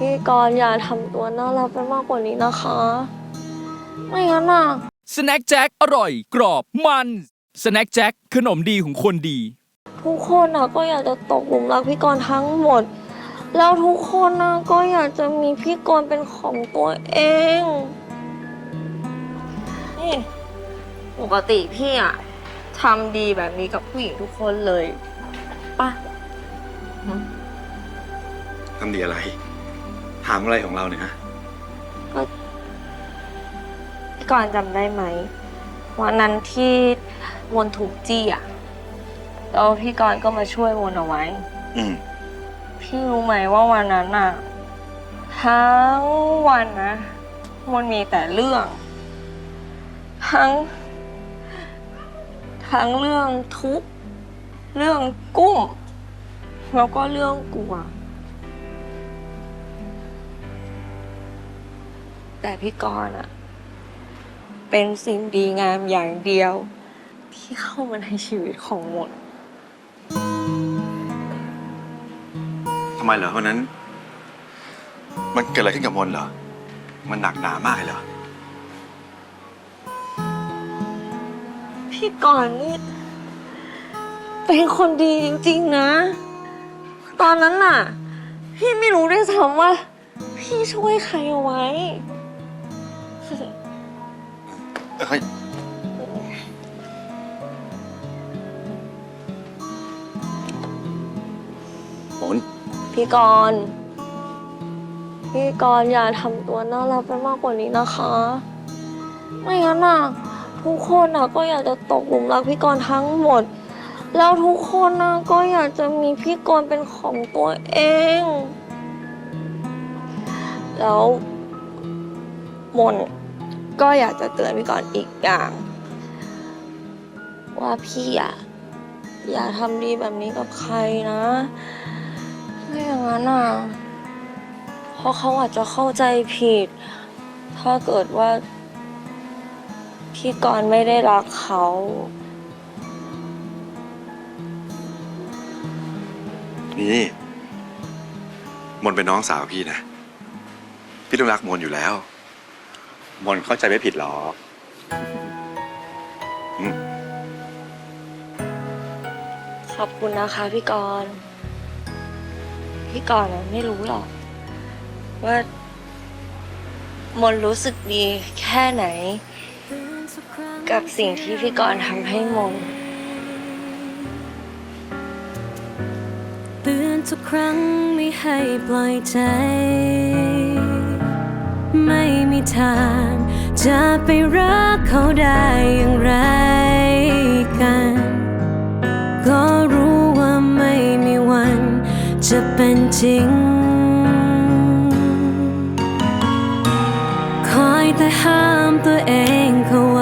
พี่กรณ์อย่าทำตัวน่ารักไปมากกว่านี้นะคะ ไม่งั้นอะ สแน็คแจ็คอร่อย กรอบมันสแน็คแจ็คขนมดีของคนดี ทุกคนนะก็อยากจะตกหลุมรักพี่กรณ์ทั้งหมด แล้วทุกคนนะก็อยากจะมีพี่กรณ์เป็นของตัวเองนี่ปกติพี่อะทำดีแบบนี้กับผู้หญิงทุกคนเลยปะทำดีอะไร ถามอะไรของเราเนี่ยฮะ พี่กรณ์จำได้ไหมวันนั้นที่มนถูกจี้อะแล้วพี่กรณ์ก็มาช่วยมนเอาไว้ อืม พี่รู้ไหมว่าวันนั้นอะทั้งวันนะมันมีแต่เรื่อง ทั้ง ทั้งเรื่องทุกข์เรื่องกุ้งแล้วก็เรื่องกลัว แต่พี่กรณ์อะเป็นสิ่งดีงามอย่างเดียว ที่เข้ามาในชีวิตของหมด ทำไมเหรอวันนั้น มันเกิดอะไรขึ้นกับมนเหรอ มันหนักหนามากเลยเหรอ พี่ก่อนนี่ เป็นคนดีจริง ๆ นะ ตอนนั้นน่ะ พี่ไม่รู้ด้วยซ้ำว่า พี่ช่วยใครเอาไว้ เฮ้ยมนพี่กรณ์พี่กรณ์อย่าทำตัวน่ารักไปมากกว่านี้นะคะ ไม่งั้นน่ะ ทุกคนน่ะก็อยากจะตกหลุมรักพี่กรณ์ทั้งหมด แล้วทุกคนน่ะก็อยากจะมีพี่กรณ์เป็นของตัวเอง แล้ว มนก็อยากจะเตือนพี่กรณ์อีกอย่าง ว่าพี่อะอย่าทำดีแบบนี้กับใครนะไม่อย่างนั้นอะเพราะเขาอาจจะเข้าใจผิด ถ้าเกิดว่า พี่กรณ์ไม่ได้รักเขา นี่มนเป็นน้องสาวพี่นะ พี่ต้องรักมนอยู่แล้ว มนเข้าใจไม่ผิดหรอกขอบคุณนะคะ พี่กรณ์พี่กรณ์อะไม่รู้หรอก ว่ามนรู้สึกดีแค่ไหน กับสิ่งที่พี่กรณ์ทำให้มน เตือนทุกครั้งไม่ให้ปล่อยใจไม่มี ทางจะไปรักเขาได้อย่างไรกัน ก็รู้ว่าไม่มีวัน จะเป็นจริง คอยแต่ห้ามตัวเองเข้าไว